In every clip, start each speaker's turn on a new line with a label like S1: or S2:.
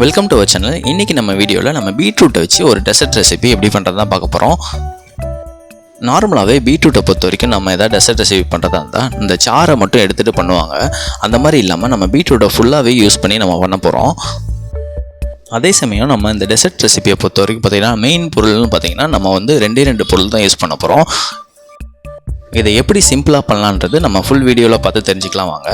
S1: Welcome to our channel இன்றைக்கி நம்ம வீடியோவில் நம்ம பீட்ரூட்டை வச்சு ஒரு டெசர்ட் ரெசிபி எப்படி பண்ணுறது தான் பார்க்க போகிறோம் நார்மலாகவே பீட்ரூட்டை பொறுத்த வரைக்கும் நம்ம எதாவது டெசர்ட் ரெசிபி பண்ணுறதா இருந்தால் இந்த சாரை மட்டும் எடுத்துகிட்டு பண்ணுவாங்க. அந்த மாதிரி இல்லாமல் நம்ம பீட்ரூட்டை ஃபுல்லாகவே யூஸ் பண்ணி நம்ம பண்ண போகிறோம் அதே சமயம் நம்ம இந்த டெசர்ட் ரெசிபியை பொறுத்த வரைக்கும் பார்த்திங்கன்னா மெயின் பொருள்னு பார்த்திங்கன்னா நம்ம வந்து ரெண்டே ரெண்டு பொருள் தான் யூஸ் பண்ண போகிறோம் இதை எப்படி சிம்பிளாக பண்ணலான்றது நம்ம ஃபுல் வீடியோவில் பார்த்து தெரிஞ்சுக்கலாம் வாங்க.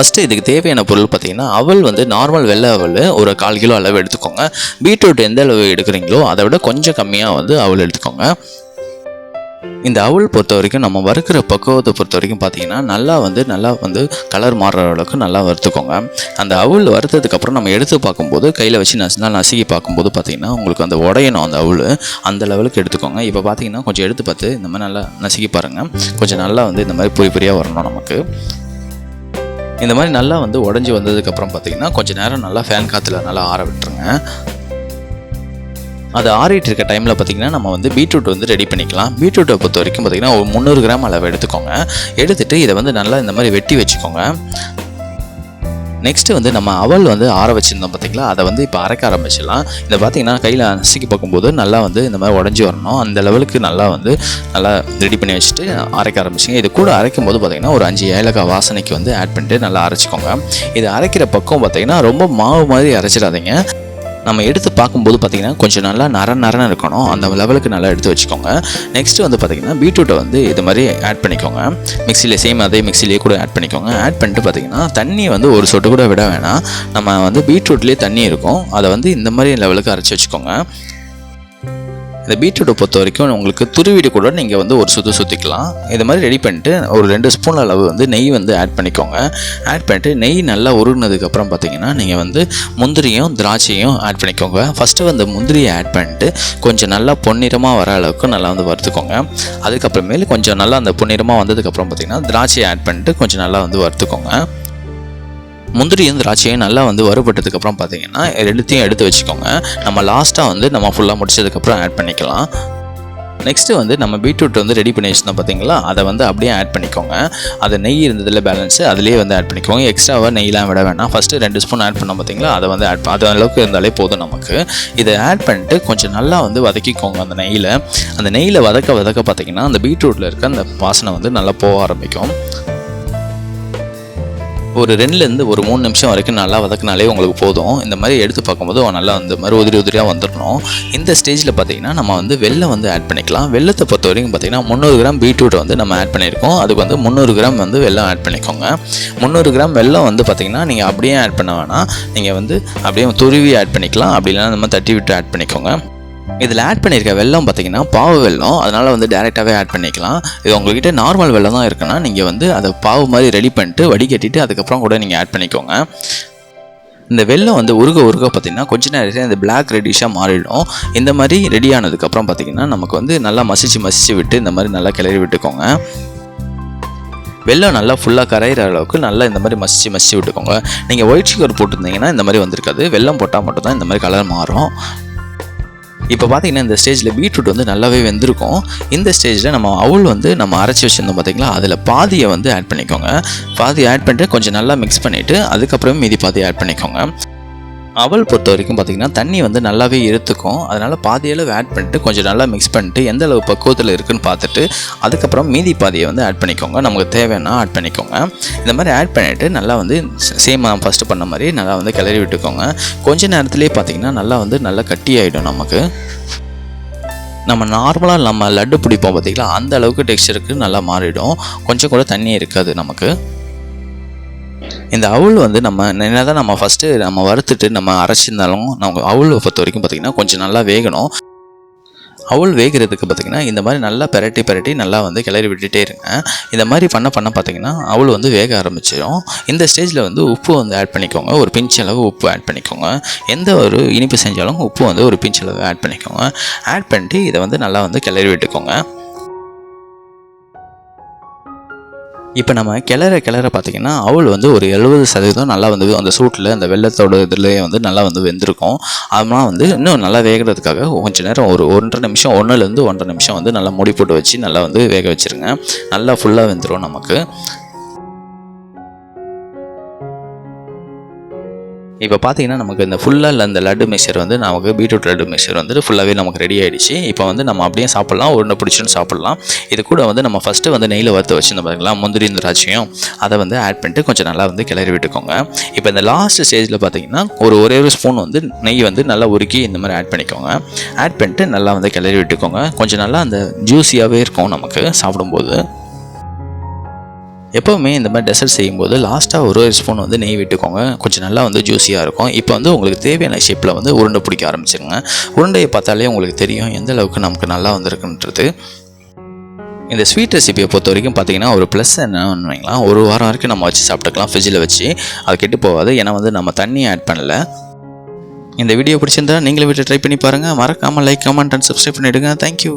S1: ஃபஸ்ட்டு இதுக்கு தேவையான பொருள் பார்த்தீங்கன்னா அவல் வந்து நார்மல் வெள்ளை அவல் ஒரு கால் கிலோ அளவு எடுத்துக்கோங்க. பீட்ரூட் எந்த அளவு எடுக்கிறீங்களோ அதை விட கொஞ்சம் கம்மியாக வந்து அவல் எடுத்துக்கோங்க. இந்த அவல் பொறுத்த வரைக்கும் நம்ம வறுக்கிற பக்குவத்தை பொறுத்த வரைக்கும் பார்த்தீங்கன்னா நல்லா வந்து நல்லா வந்து கலர் மாறுற அளவுக்கு நல்லா வறுத்துக்கோங்க. அந்த அவல் வறுத்ததுக்கப்புறம் நம்ம எடுத்து பார்க்கும்போது கையில் வச்சு நசுனா நசுக்கி பார்க்கும்போது பார்த்தீங்கன்னா உங்களுக்கு அந்த உடையணும் அந்த அவல். அந்த லெவலுக்கு எடுத்துக்கோங்க. இப்போ பார்த்தீங்கன்னா கொஞ்சம் எடுத்து பார்த்து இந்த மாதிரி நல்லா நசுக்கி பாருங்கள் கொஞ்சம் நல்லா வந்து இந்த மாதிரி பொறி புரியாக வரணும் நமக்கு. இந்த மாதிரி நல்லா வந்து உடஞ்சி வந்ததுக்கப்புறம் பார்த்தீங்கன்னா கொஞ்சம் நேரம் நல்லா ஃபேன் காற்றுல நல்லா ஆற விட்டுருங்க. அது ஆறிட்டு இருக்க டைமில் பார்த்தீங்கன்னா நம்ம வந்து பீட்ரூட் வந்து ரெடி பண்ணிக்கலாம். பீட்ரூட்டை பொறுத்த வரைக்கும் பார்த்தீங்கன்னா ஒரு முந்நூறு கிராம் அளவு எடுத்துக்கோங்க. எடுத்துகிட்டு இதை வந்து நல்லா இந்த மாதிரி வெட்டி வச்சுக்கோங்க. நெக்ஸ்ட்டு வந்து நம்ம அவல் வந்து ஆற வச்சுருந்தோம் பார்த்தீங்களா அதை வந்து இப்போ அரைக்க ஆரம்பிச்சிடலாம். இதை பார்த்தீங்கன்னா கையில் அசைக்கி பார்க்கும்போது நல்லா வந்து இந்த மாதிரி உடஞ்சி வரணும். அந்த லெவலுக்கு நல்லா வந்து நல்லா ரெடி பண்ணி வச்சுட்டு அரைக்க ஆரம்பிச்சிங்க இது கூட அரைக்கும் போது பார்த்திங்கன்னா ஒரு அஞ்சு ஏலக்காய் வாசனைக்கு வந்து ஆட் பண்ணிட்டு நல்லா அரைச்சிக்கோங்க. இது அரைக்கிற பக்கம் பார்த்திங்கன்னா ரொம்ப மாவு மாதிரி அரைச்சிடாதீங்க. நம்ம எடுத்து பார்க்கும்போது பார்த்தீங்கன்னா கொஞ்சம் நல்லா நர நரன்னு இருக்கணும். அந்த லெவலுக்கு நல்லா எடுத்து வச்சுக்கோங்க. நெக்ஸ்ட்டு வந்து பார்த்தீங்கன்னா பீட்ரூட்டை வந்து இது மாதிரி ஆட் பண்ணிக்கோங்க. மிக்சியில் சேம் அதே மிக்சிலேயே கூட ஆட் பண்ணிக்கோங்க. ஆட் பண்ணிட்டு பார்த்தீங்கன்னா தண்ணி வந்து ஒரு சொட்டு கூட விட வேணாம். நம்ம வந்து பீட்ரூட்லேயே தண்ணி இருக்கும். அதை வந்து இந்த மாதிரி லெவலுக்கு அரைச்சி வச்சுக்கோங்க. இந்த பீட்ரூட்டை பொறுத்த வரைக்கும் உங்களுக்கு துருவிடு கூட நீங்கள் வந்து ஒரு சுற்று சுற்றிக்கலாம் இது மாதிரி ரெடி பண்ணிட்டு ஒரு ரெண்டு ஸ்பூன் அளவு வந்து நெய் வந்து ஆட் பண்ணிக்கோங்க. ஆட் பண்ணிட்டு நெய் நல்லா உருகினதுக்கப்புறம் பார்த்தீங்கன்னா நீங்கள் வந்து முந்திரியும் திராட்சையும் ஆட் பண்ணிக்கோங்க. ஃபஸ்ட்டு வந்து முந்திரியை ஆட் பண்ணிட்டு கொஞ்சம் நல்லா பொன்னிறமாக வர அளவுக்கு நல்லா வந்து வறுத்துக்கோங்க. அதுக்கப்புறமேலு கொஞ்சம் நல்லா அந்த பொன்னிறமாக வந்ததுக்கப்புறம் பார்த்தீங்கன்னா திராட்சையை ஆட் பண்ணிட்டு கொஞ்சம் நல்லா வந்து வறுத்துக்கோங்க. முந்திரியும் திராட்சையும் நல்லா வந்து வறுபட்டதுக்கப்புறம் பார்த்தீங்கன்னா ரெண்டுத்தையும் எடுத்து வச்சுக்கோங்க. நம்ம லாஸ்ட்டாக வந்து நம்ம ஃபுல்லாக முடிச்சதுக்கப்புறம் ஆட் பண்ணிக்கலாம். நெக்ஸ்ட்டு வந்து நம்ம பீட்ரூட் வந்து ரெடி பண்ணி வச்சுருந்தோம் பார்த்தீங்களா? அதை வந்து அப்படியே ஆட் பண்ணிக்கோங்க. அதை நெய் இருந்ததில் பேலன்ஸு அதிலே வந்து ஆட் பண்ணிக்கோங்க. எக்ஸ்ட்ராவாக நெய்லாம் விட வேணாம். ஃபஸ்ட்டு ரெண்டு ஸ்பூன் ஆட் பண்ணோம் பார்த்தீங்களா? அதை வந்து ஆட் அது அளவுக்கு இருந்தாலே போதும் நமக்கு. இதை ஆட் பண்ணிட்டு கொஞ்சம் நல்லா வந்து வதக்கிக்கோங்க அந்த நெய்யில். அந்த நெய்யில் வதக்க வதக்க பார்த்தீங்கன்னா அந்த பீட்ரூட்டில் இருக்க அந்த வாசனை வந்து நல்லா போக ஆரம்பிக்கும். ஒரு ரெண்டுலேருந்து ஒரு மூணு நிமிஷம் வரைக்கும் நல்லா வதக்கினாலே உங்களுக்கு போதும். இந்த மாதிரி எடுத்து பார்க்கும்போது நல்லா வந்து மாதிரி உதிரி உதிரியாக வந்துடணும் இந்த ஸ்டேஜில் பார்த்தீங்கன்னா நம்ம வந்து வெள்ளம் வந்து ஆட் பண்ணிக்கலாம். வெள்ளத்தை பொறுத்த வரைக்கும் பார்த்தீங்கன்னா முந்நூறு கிராம் பீட்ரூட் வந்து நம்ம ஆட் பண்ணியிருக்கோம். அதுக்கு வந்து முந்நூறு கிராம் வந்து வெள்ளம் ஆட் பண்ணிக்கோங்க. முந்நூறு கிராம் வெள்ளம் வந்து பார்த்தீங்கன்னா நீங்கள் அப்படியே ஆட் பண்ண வேணாம். நீங்கள் வந்து அப்படியே துருவி ஆட் பண்ணிக்கலாம். அப்படி இல்லைன்னா நம்ம தட்டி விட்டு ஆட் பண்ணிக்கோங்க. இதில் ஆட் பண்ணியிருக்க வெள்ளம் பார்த்தீங்கன்னா பாவு வெல்லம். அதனால் வந்து டேரெக்டாகவே ஆட் பண்ணிக்கலாம். இது உங்கள்கிட்ட நார்மல் வெள்ளம் தான் இருக்குன்னா நீங்கள் வந்து அதை பாவு மாதிரி ரெடி பண்ணிட்டு வடிகட்டிட்டு அதுக்கப்புறம் கூட நீங்கள் ஆட் பண்ணிக்கோங்க. இந்த வெள்ளம் வந்து உருக உருக பார்த்திங்கன்னா கொஞ்ச நேரத்தில் இந்த பிளாக் ரெடிஷாக மாறிடும். இந்த மாதிரி ரெடி ஆனதுக்கப்புறம் பார்த்திங்கன்னா நமக்கு வந்து நல்லா மசிச்சு மசிச்சு விட்டு இந்த மாதிரி நல்லா கிளறி விட்டுக்கோங்க. வெள்ளம் நல்லா ஃபுல்லாக கரையிற அளவுக்கு நல்லா இந்த மாதிரி மசிச்சு மசிச்சு விட்டுக்கோங்க. நீங்கள் ஒயிட் சுகர் போட்டிருந்தீங்கன்னா இந்த மாதிரி வந்திருக்காது. வெள்ளம் போட்டால் மட்டும்தான் இந்த மாதிரி கலர் மாறும். இப்போ பார்த்தீங்கன்னா இந்த ஸ்டேஜில் பீட்ரூட் வந்து நல்லாவே வெந்திருக்கும். இந்த ஸ்டேஜில் நம்ம அவுள் வந்து நம்ம அரைச்சி வச்சுருந்தோம் பார்த்தீங்களா? அதில் பாதியை வந்து ஆட் பண்ணிக்கோங்க. பாதி ஆட் பண்ணிட்டு கொஞ்சம் நல்லா மிக்ஸ் பண்ணிவிட்டு அதுக்கப்புறம் மீதி பாதி ஆட் பண்ணிக்கோங்க. அவல் பொறுத்த வரைக்கும் பார்த்தீங்கன்னா தண்ணி வந்து நல்லாவே இருத்துக்கும் அதனால் பாதி அளவு ஆட் பண்ணிட்டு கொஞ்சம் நல்லா மிக்ஸ் பண்ணிட்டு எந்த அளவு பக்குவத்தில் இருக்குன்னு பார்த்துட்டு அதுக்கப்புறம் மீதி பாதியை வந்து ஆட் பண்ணிக்கோங்க. நமக்கு தேவைன்னா ஆட் பண்ணிக்கோங்க. இந்த மாதிரி ஆட் பண்ணிவிட்டு நல்லா வந்து சேம் ஃபஸ்ட்டு பண்ண மாதிரி நல்லா வந்து கிளறி விட்டுக்கோங்க. கொஞ்ச நேரத்துலேயே பார்த்தீங்கன்னா நல்லா வந்து நல்லா கட்டி ஆகிடும் நமக்கு. நம்ம நார்மலாக நம்ம லட்டு பிடிப்போம் பார்த்திங்களா அந்த அளவுக்கு டெக்ஸ்டருக்கு நல்லா மாறிடும். கொஞ்சம் கூட தண்ணி இருக்காது நமக்கு. இந்த அவுள் வந்து நம்ம என்ன தான் நம்ம ஃபஸ்ட்டு நம்ம வறுத்துட்டு நம்ம அரைச்சிருந்தாலும் நம்ம அவுள் பொறுத்த வரைக்கும் பார்த்திங்கன்னா கொஞ்சம் நல்லா வேகணும். அவுள் வேகிறதுக்கு பார்த்திங்கன்னா இந்த மாதிரி நல்லா பெரட்டி பெரட்டி நல்லா வந்து கிளறி விட்டுட்டே இருங்க. இந்த மாதிரி பண்ண பண்ண பார்த்திங்கன்னா அவுள் வந்து வேக ஆரம்பிச்சிடும் இந்த ஸ்டேஜில் வந்து உப்பு வந்து ஆட் பண்ணிக்கோங்க. ஒரு பிஞ்ச் அளவு உப்பு ஆட் பண்ணிக்கோங்க. எந்த ஒரு இனிப்பு செஞ்சாலும் உப்பு வந்து ஒரு பிஞ்ச் அளவு ஆட் பண்ணிக்கோங்க. ஆட் பண்ணிட்டு இதை வந்து நல்லா வந்து கிளறி விட்டுக்கோங்க. இப்போ நம்ம கிளற கிளற பார்த்திங்கன்னா அவள் வந்து ஒரு எழுபது சதவீதம் நல்லா வந்து அந்த சூட்டில் அந்த வெள்ளத்தோட இதுலேயே வந்து நல்லா வந்து வெந்திருக்கும். அதனால் வந்து இன்னும் நல்லா வேகிறதுக்காக கொஞ்ச நேரம் ஒரு ஒன்றரை நிமிஷம் ஒன்றுலேருந்து ஒன்றரை நிமிஷம் வந்து நல்லா மூடி போட்டு வச்சு நல்லா வந்து வேக வச்சுருங்க. நல்லா ஃபுல்லாக வெந்துடும் நமக்கு. இப்போ பார்த்தீங்கன்னா நமக்கு இந்த ஃபுல்லாக இந்த லட்டு மிக்சர் வந்து நமக்கு பீட்ரூட் லட்டு மிக்சர் வந்து ஃபுல்லாகவே நமக்கு ரெடி ஆகிடுச்சு இப்போ வந்து நம்ம அப்படியே சாப்பிட்லாம் உருண்டை பிடிச்சுன்னு சாப்பிட்லாம். இது கூட வந்து நம்ம ஃபஸ்ட்டு வந்து நெய்யில் வறுத்து வச்சுருந்தோம் பாருங்களா முந்திரி திராட்சையும். அதை வந்து ஆட் பண்ணிட்டு கொஞ்சம் நல்லா வந்து கிளறி விட்டுக்கோங்க. இப்போ இந்த லாஸ்ட் ஸ்டேஜில் பார்த்தீங்கன்னா ஒரு ஒரே ஒரு ஸ்பூன் வந்து நெய் வந்து நல்லா உருக்கி இந்த மாதிரி ஆட் பண்ணிக்கோங்க. ஆட் பண்ணிட்டு நல்லா வந்து கிளறி விட்டுக்கோங்க. கொஞ்சம் நல்லா அந்த ஜூஸியாகவே இருக்கும் நமக்கு சாப்பிடும்போது. எப்போவுமே இந்த மாதிரி டெசர்ட் செய்யும்போது லாஸ்ட்டாக ஒரு ஒரு ஸ்பூன் வந்து நெய் விட்டுக்கோங்க. கொஞ்சம் நல்லா வந்து ஜூஸியாக இருக்கும். இப்போ வந்து உங்களுக்கு தேவையான ஷேப்பில் வந்து உருண்டை பிடிக்க ஆரம்பிச்சிருங்க. உருண்டையை பார்த்தாலே உங்களுக்கு தெரியும் எந்த அளவுக்கு நமக்கு நல்லா வந்திருக்குன்றது. இந்த ஸ்வீட் ரெசிபியை பொறுத்த வரைக்கும் பார்த்தீங்கன்னா ஒரு ப்ளஸ் என்ன வைங்களா ஒரு வாரம் வரைக்கும் நம்ம வச்சு சாப்பிட்டுக்கலாம் ஃப்ரிட்ஜில் வச்சு. அது கெட்டு போகாது. ஏன்னா வந்து நம்ம தண்ணி ஆட் பண்ணல. இந்த வீடியோ பிடிச்சிருந்தா நீங்களும் வீட்டில் ட்ரை பண்ணி பாருங்கள் மறக்காமல் லைக் கமெண்ட் அண்ட் சப்ஸ்கிரைப் பண்ணிவிடுங்க தேங்க்யூ